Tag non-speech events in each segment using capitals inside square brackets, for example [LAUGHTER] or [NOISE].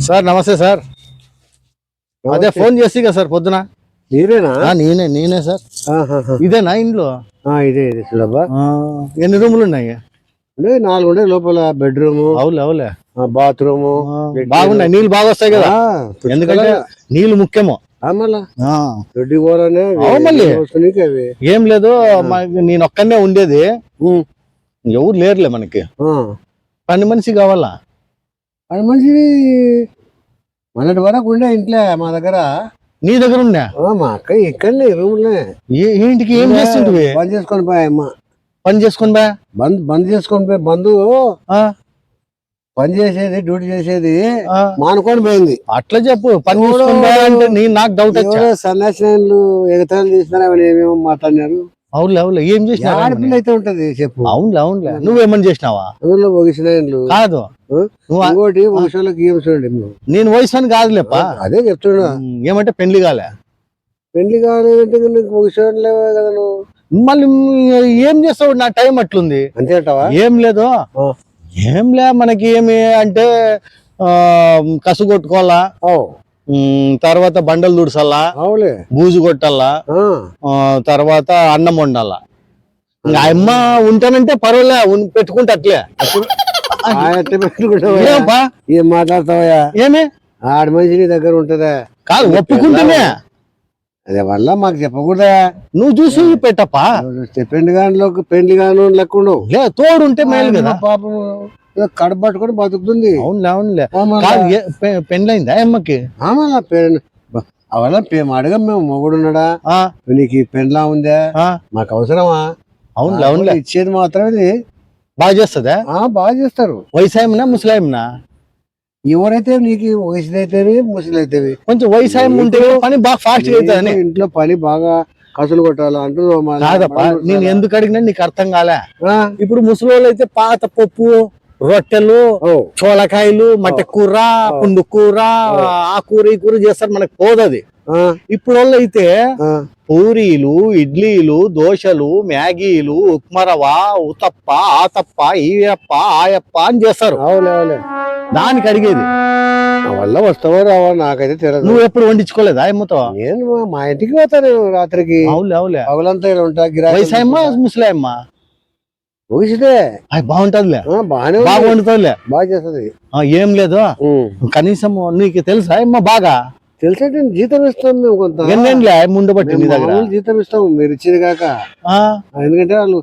Sir నమస్తే sir. అదే phone చేసి కదా సార్ పొద్దున. మీరేనా? ఆ, నేనే నేనే సార్. ఇదేనా ఇంట్లో? ఇదే ఇదే ఆ, ఎన్ని రూములు ఉన్నాయి? అంటే నాలుగు ఉండే లోపల బెడ్రూమ్ అవులే అవులే బాత్రూమ్ బాగున్నాయి నీళ్ళు బాగా వస్తాయి కదా. ఎందుకంటే నీళ్ళు ముఖ్యము. ఏం లేదు నేను ఒక్కనే ఉండేది. ఎవరు లేరులే మనకి. పని మనిషి కావాలా? అది మంచిది మొన్నటి వరకు ఉండే ఇంట్లో మా దగ్గర. నీ దగ్గర ఆ, మా అక్క ఇక్కడనే రూమ్లే ఏ- ఏంటికి ఏం చేస్తుంటివి? బంద్ చేసుకొని పోయి అమ్మ. పని చేసుకొని బా బంద్ బంద్ చేసుకొని పోయి. బంధు పని చేసేది డ్యూటీ చేసేది మానుకొని పోయింది. అట్లా చెప్పు పని చేసుకొని బా అంటే నాకు డౌట్ సన్యాసినాయన్లు ఎగతాళి చేసినారు ఏమేమో మాట్లాడినారు. అవులే అవులే ఏం చేసినా ఆడపిల్ల అయితే ఉంటది చెప్పు. అవునులే అవునులే. నువ్వేమని చేసినావా? కాదు. ఇంకోటి వంశాలకు ఏం చూడండి. నేను వయసు అని కాదులేపా అదే చెప్తున్నా. ఏమంటే పెళ్ళి కాలే. పెళ్ళి కాలేదంటే నీకు ఒగిసాడు లేవే కదా నువ్వు. మళ్ళీ ఏం చేస్తావు? నా టైం అట్లుంది. అంతే అంటావా? ఏం లేదు. ఏం లే మనకి ఏమి అంటే కసు కొట్టుకోవాలా? తర్వాత బండలు దుడసల్లా అవులే బూజు కొట్టాలా ఆ, ఆ, తర్వాత అన్నం వండాలా ఇంకా అమ్మ ఉంటానంటే పర్వాలే పెట్టుకుంటే అట్లే. ఏం మాట్లాడతావా ఏమి? ఆడ మనిషి నీ దగ్గర ఉంటదా? కాదు ఒప్పుకుంటేనే. అదే వల్ల మాకు చెప్పకూడదా? నువ్వు చూసి పెట్టప్పా? పెళ్ళి గానిలోకి పెళ్ళి గాను లెక్క ఉండవు. లే తోడు ఉంటే మేలు కదా. పాపం కడుపు పట్టుకొని బతుకుతుంది. అవునులే అవునులే. పెండ్లైందా అమ్మకి? ఆ, మళ్ళా పెన్ అవల్ల అడగం మేము మొగుడు ఉన్నాడా ఆ, నీకు పెండ్లా ఉందా? మాకు అవసరమా? అవునులే అవునులే. ఇచ్చేది మాత్రమే. బాగా చేస్తుందా? ఆ బాగా చేస్తారు. వయసాయమనా ముసలాయమనా ఎవరైతే నీకు వయసుదైతేవి ముసలైతేవి. కొంచెం వయసాయం ఉంటే పని బాగా ఫాస్ట్గా అవుతుందని ఇంట్లో పని బాగా కసులు కొట్టాలి కాదప్పా నేను ఎందుకు అడిగినా నీకు అర్థం కాలే. ఇప్పుడు ముసలోళ్ళు అయితే పాత పప్పు రొట్టెలు ఓ. చోలకాయలు మట్టె కూర పుండు కూర ఆ కూర ఈ కూర చేస్తారు మనకు పోదది. ఇప్పుడు అయితే పూరీలు ఇడ్లీలు దోశలు మ్యాగీలు ఉప్మరవ ఉతప్ప ఆతప్ప ఈయప్ప ఆయప్ప అని చేస్తారు. దానికి అడిగేది. వల్ల వస్తావో రావో నాకైతే తెలియదు నువ్వు ఎప్పుడు వండించుకోలేదా అమ్మతో నేను మా- ఇంటికి పోతాను రాత్రికి. అవులే అవులే పగలంతా ఇలా ఉంటా వయసాయమ్మ ముసలాయమ్మ? అది బాగుంటదిలే. బాగానే బాగా. వండుతుందిలే బాగా చేస్తుంది. ఆ, ఏం లేదు. కనీసం నీకు తెలుసా అమ్మ బాగా? తెలుసా జీతం ఇస్తాం మేము కొంత. ఎన్నేంలే ముందు బట్టి దగ్గర? జీతం ఇస్తాం మీరు ఇచ్చేది కాక. ఎందుకంటే వాళ్ళు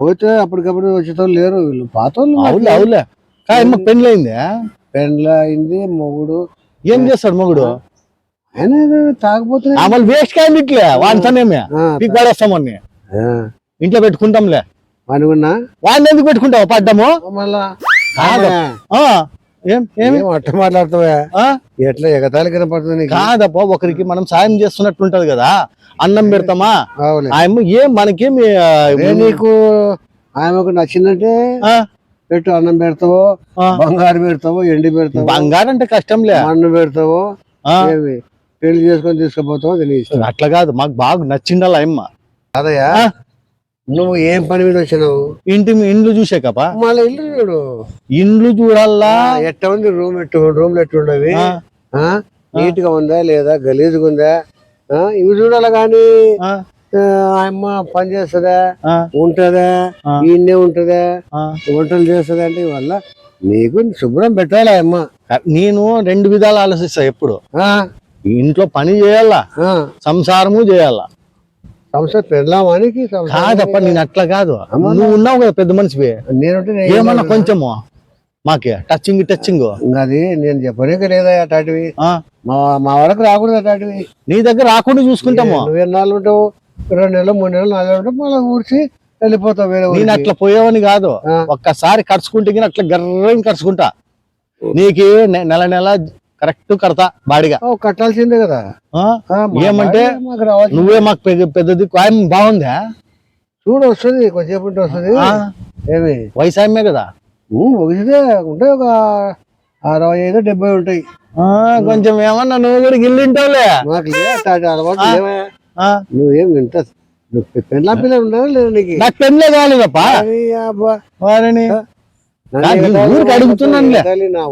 పోతే అప్పటికప్పుడు వచ్చేటోళ్ళు లేరు వీళ్ళు పాత అవులే అవులే కానీ అమ్మ పెళ్ళయింది పెండ్ల అయింది మొగుడు. ఏం చేస్తాడు మొగుడు? తాగపోతున్నా వేస్ట్ కాదు ఇట్లే వాంతనేమే పీక్ పడేస్తామని ఇంట్లో పెట్టుకుంటాంలే. అనుకున్నా? వాడిని ఎందుకు పెట్టుకుంటావు? పడ్డము? మళ్ళా? కాదు. ఆ, ఏం ఏమి? ఏం అట్ట మాట్లాడుతావా? ఎట్లా ఎగతాళి కనపడుతుంది నీకు? కాదప్ప ఒకరికి మనం సాయం చేస్తున్నట్టుంటది కదా. అన్నం పెడతామా? అవులే ఆయమ్మ ఏం మనకేమి ఆ, అదే నీకు ఆమెకు నచ్చిందంటే ఆ, పెట్టు అన్నం పెడతావో ఆ. బంగారు పెడతావో ఎండి పెడతావో బంగారం అంటే కష్టంలే మన్ను పెడతావో ఆ, ఏమి? పెళ్ళి చేసుకొని తీసుకుపోతావో అది నీ ఇష్టం అట్లా కాదు మాకు బాగా నచ్చిండాల అమ్మ అదయ్యా ఆ. నువ్వు ఏం పని మీద వచ్చినావు? ఇంటి మీ- ఇండ్లు చూసాకపా? మళ్ళీ ఇల్లు చూడు. ఇండ్లు చూడాలా? ఎట్ట ఉంది రూమ్ ఎట్టు రూమ్ ఎట్టు ఉండవి ఆ, ఆ? నీట్గా ఉందా లేదా? గలీజ్గా ఉందా? ఇవి చూడాలి కానీ? అమ్మ పని చేస్తుందా? ఉంటదా. ఈయనే ఉంటదా. వంటలు చేస్తుందా అంటే వల్ల నీకు శుభ్రం పెట్టాలి అమ్మ. నేను రెండు విధాలు ఆలోచిస్తా ఎప్పుడు? ఇంట్లో పని చేయాలా. సంసారము చేయాలా? సంసారం పెళ్ళామానికి సంసారం కాదప్ప నేను అట్లా కాదు. నువ్వు ఉన్నావు కదా పెద్ద మనిషివి. నేనంటే నేను ఏమన్నా కొంచెము. మాకే టచింగ్ టచింగ్ అది నేను చెప్పనీకి లేదా అటాటివి? మా మా వరకు రాకూడదు అటాటివి. నీ దగ్గర రాకుండా చూసుకుంటాము. నువ్వు ఎన్నాళ్ళు ఉంటావు? రెండు నెలలు మూడు నెలలు నాలుగు నెలలు ఉంటావు? మళ్ళీ ఊడ్చి వెళ్ళిపోతావు వేరే నేను. అట్లా పోయేవని కాదు. ఒక్కసారి ఖర్చుకుంటే గిన అట్లా గర్రం ఖర్చుకుంటా నీకు నెల నెల కరెక్ట్ కడతా బాడిగా. ఓ, కట్టాల్సిందే కదా. ఏమంటే నువ్వే మాకు పెద్ద- పెద్దది ఆయన బాగుందా? చూడు వస్తుంది కొంచెంసేపు ఉంటే వస్తుంది? ఏమి? వయసాయమే కదా? ఒకటిదే ఉంటాయి ఒక అరవై ఐదు డెబ్బై ఉంటాయి. ఆ, కొంచెం ఏమన్నా నువ్వు కూడా గిల్లింటావులే మాకు అలవాటు నువ్వేం ఇంత పెళ్ళా పిల్లలు ఉండవు లేదు నీకు. నాకు పెళ్ళే అరే అబ్బా. వారిని? ఊరికి అడుగుతున్నానులే. నా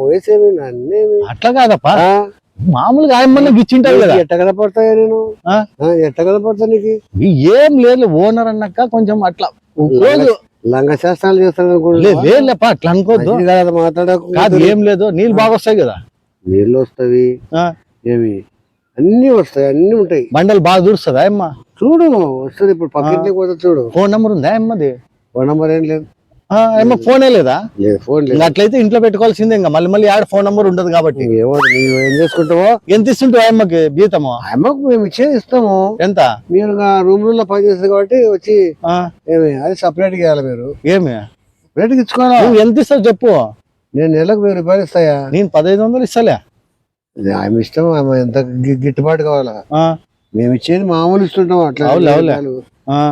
నన్నేమి అట్లా కాదప్పా? మామూలుగా ఆయమ్మన్నా గిచ్చింటావు కదా. ఎట్ట కనపడతాయా నేను? ఎట్ట కనపడతా నీకు? ఏం లేదు ఓనర్ అన్నాక కొంచెం అట్లా లంగ శాస్త్రాలు చేస్తాను లేదు లేదులేపా అట్లా అనుకోద్దు. మాట్లాడకు కాదు ఏం లేదు నీళ్ళు బాగా వస్తాయి కదా. నీళ్ళు వస్తాయి. ఏమి? అన్ని వస్తాయి అన్ని ఉంటాయి. బండలు బాగా దూరుస్తుందా అమ్మ? చూడు వస్తుంది ఇప్పుడు పక్కింటికి పోతే చూడు. ఫోన్ నెంబర్ ఉందా అమ్మది? ఫోన్ నెంబర్ ఏం లేదు. ఆ, అమ్మ ఫోనే లేదా? ఫోన్ లేదు. అట్లయితే ఇంట్లో పెట్టుకోవాల్సిందే ఇంకా. మళ్ళీ మళ్ళీ ఆడ ఫోన్ నెంబర్ ఉండదు కాబట్టి. ఏమో నువ్వు ఏం చేసుకుంటావో ఎంత ఇస్తుంటావు అమ్మకి జీతము? అమ్మకు మేము ఇచ్చేది ఇస్తాము. ఎంత? మీరు రూమ్లో పని చేస్తారు కాబట్టి వచ్చి ఏమి అది సపరేట్ ఇవ్వాలి మీరు. ఏమి? సపరేట్ ఇచ్చుకోవాలా? నువ్వు ఎంత ఇస్తావు చెప్పు. నేను నెలకు వెయ్యి రూపాయలు ఇస్తాయా? నేను పదహైదు వందలు ఇస్తలే. ఆమె ఇష్టం ఆమె ఎంత గి- గిట్టుబాటు కావాలా? మేము ఇచ్చేది మామూలు ఇస్తుంటాం అట్లా.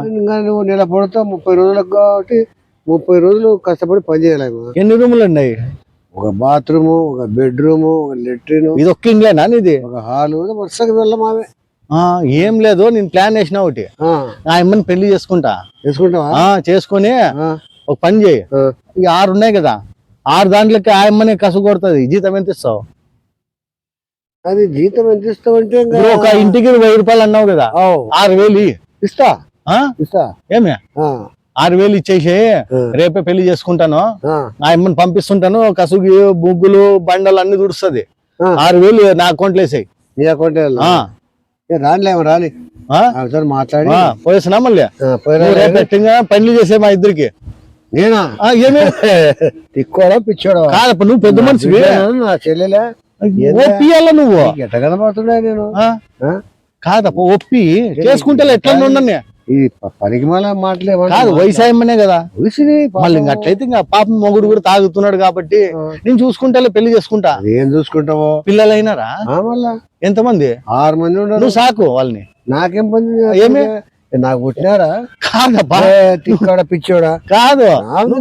ఇంకా నువ్వు నెల పడతావు ముప్పై రోజులకు కాబట్టి ముప్పై రోజులు కష్టపడి పని చేయాలి ఆమె. ఎన్ని రూములు ఉన్నాయి? ఒక బాత్రూమ్ ఒక బెడ్రూమ్ ఒక లెట్రిన్. ఇది ఒక్క ఇండ్లేనా నీది? ఒక హాలు వరుసగా వెళ్ళం ఆమె. ఆ, ఏం లేదు నేను ప్లాన్ వేసిన ఒకటి. ఆ, ఆ అమ్మని పెళ్ళి చేసుకుంటా. వేసుకుంటావా ఆ చేసుకొని ఆ, ఒక పని చేయి. ఇక ఆరు ఉన్నాయి కదా ఆరు దాంట్లోకి ఆ అమ్మని కసు కొడుతుంది. జీతం ఎంత ఇస్తావు? అది జీతం ఎంత ఇస్తావు అంటే ఒక ఇంటికి వెయ్యి రూపాయలు అన్నావు కదా ఆరు వేలు. ఇస్తా. ఆ? ఇస్తా. ఏమి? ఆ, ఆరు వేలు ఇచ్చేసి రేపే పెళ్ళి చేసుకుంటాను. ఆ, అమ్మని పంపిస్తుంటాను కసుగు బుగ్గులు బండలు అన్ని దుడుస్తుంది. ఆరు వేలు నా అకౌంట్లో వేసాయి నీ అకౌంట్ రానిలేమో రాని. మాట్లాడి. పోయేసినా మళ్ళీ? పనులు చేసే మా ఇద్దరికి. నేనా? ఏమి? [LAUGHS] తిక్కోడా పిచ్చోడా? కాదప్ప నువ్వు పెద్ద మనిషివి. నా చెల్లెలే. ఒప్పియాల నువ్వు? ఎట్ట కనపడుతున్నా నేను? కాదప్ప ఒప్పి. చేసుకుంటే ఎట్లా ఉండని ఈ ప- పనికి మాల మాటలే కాదు వయసాయమ్మనే కదా. వయసుని మళ్ళీ ఇంక అట్లయితే ఇంకా పాపం మొగుడు కూడా తాగుతున్నాడు కాబట్టి నేను చూసుకుంటా పెళ్ళి చేసుకుంటా. ఏం చూసుకుంటావో పిల్లలైనారా? మళ్ళా. ఎంతమంది? ఆరు మంది ఉండరు నువ్వు సాకు వాళ్ళని. నాకేం పని ఏమి? నాకు పుట్టినారా తిక్కోడా పిచ్చోడా? కాదు.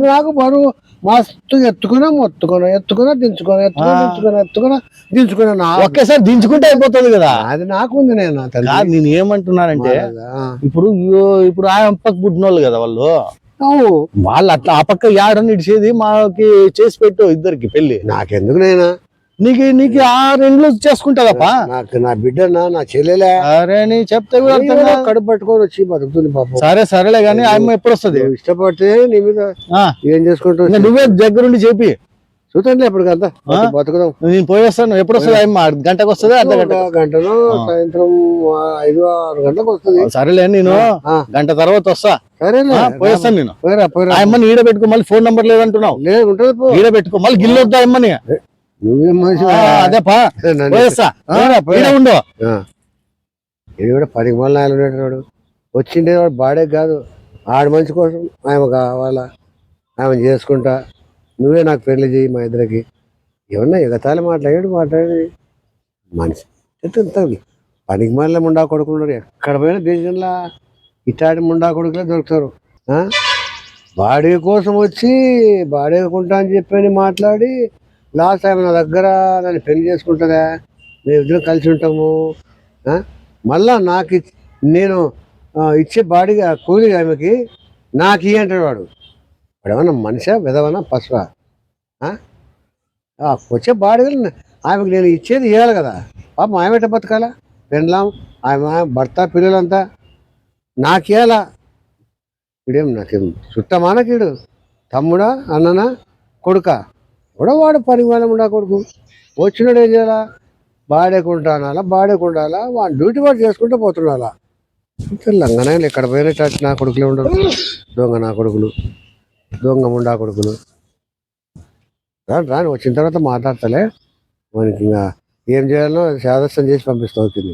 నాకు బరువు. మస్తు ఎత్తుకున్నా మొత్తుకున్నా ఎత్తుకున్నా దించుకున్నా ఎత్తుకున్నా. దించుకున్నా ఎత్తుకున్నా దించుకున్నా నా ఒకేసారి దించుకుంటే అయిపోతుంది కదా. అది నాకు ఉంది నేను నేను ఏమంటున్నానంటే. ఇప్పుడు ఇప్పుడు ఆ పక్క పుట్టినోళ్ళు కదా వాళ్ళు. వాళ్ళు అట్లా ఆ పక్క యాడని ఇడిచేది మాకి చేసి పెట్టు ఇద్దరికి పెళ్ళి నాకెందుకు నైనా నీకు నీకు ఆ రెండు చేసుకుంటాదప్పా నాకు నా బిడ్డనా? నా చెల్లెలే? అరే నీ చెప్తే కూడా. కడుపు పట్టుకొని వచ్చి బతుకుతుంది పాపం. సరే సరేలే గానీ ఆ అమ్మ ఎప్పుడు వస్తుంది? ఇష్టపడితే నీ మీద ఏం చేసుకుంటావు ఇంకా నువ్వే దగ్గరుండి చెప్పి. చూడండి ఎప్పటికంతా? బతుకుదాం. నేను పోయేస్తాను ఎప్పుడు వస్తుంది అమ్మ గంటకు వస్తుంది? అర్ధ గంట గంటలో సాయంత్రం ఐదు ఆరు గంటలకు వస్తుంది. సరేలే నేను గంట తర్వాత వస్తా. సరేలే. ఆ, పోయేస్తాను నేను. అమ్మని ఈడ పెట్టుకో మళ్ళీ ఫోన్ నంబర్ లేదంటున్నావు లేదు ఉంటుంది ఈడ పెట్టుకో మళ్ళీ గిల్లు వద్దా అమ్మని నువ్వేం మనిషి అదే ఉండు. ఇది కూడా పనికి మళ్ళీ ఆయన ఉండేటోడు వచ్చిండే వాడు బాడే కాదు. ఆడ మంచి కోసం ఆమె కావాలా? ఆమె చేసుకుంటా. నువ్వే నాకు పెళ్ళి చేయి మా ఇద్దరికి. ఏమన్నా ఎగతాళి మాట్లాడాడు మాట్లాడి మనిషి. ఎంత పనికి మళ్ళీ ముండా కొడుకున్నారు ఎక్కడ పోయినా దేశంలో ఇట్లాంటి ముండా కొడుకులే దొరుకుతారు? బాడీ కోసం వచ్చి బాడీ కొంటా అని చెప్పని మాట్లాడి లాస్ట్ టైం నా దగ్గర నన్ను పెళ్ళి చేసుకుంటుందా? మేము ఇద్దరం కలిసి ఉంటాము. మళ్ళా నాకు నేను ఇచ్చే బాడీగా కూలి ఆమెకి నాకు ఇయ్యి అంటాడు వాడు. వాడు ఏమన్నా మనిషా విధవనా పశువా? వచ్చే బాడీగా ఆమెకు నేను ఇచ్చేది ఇవ్వాలి కదా. పాపం ఆమె ఎట్ట బతకాలా? పెండ్లాం ఆమె భర్త పిల్లలంతా నాకు ఇవ్వాలా ఇడేం నాకేం చుట్టమానకీడు తమ్ముడా అన్ననా కొడుక? కూడా వాడు పరిమాణం వాళ్ళ కొడుకు. వచ్చినాడు ఏం చేయాలా? బాడేకుంటానాలా బాడేకుండాలా? వాడు డ్యూటీ వాడు చేసుకుంటూ పోతుండాలా లంగనాయలు ఎక్కడ పోయినట్టు నా కొడుకులే ఉండరు. దొంగ నా కొడుకులు. దొంగ ముండా కొడుకులు. రాను రాను వచ్చిన తర్వాత మాట్లాడతలే. మనకి ఇంకా ఏం చేయాలో శాదస్తం చేసి పంపిస్తా అవుతుంది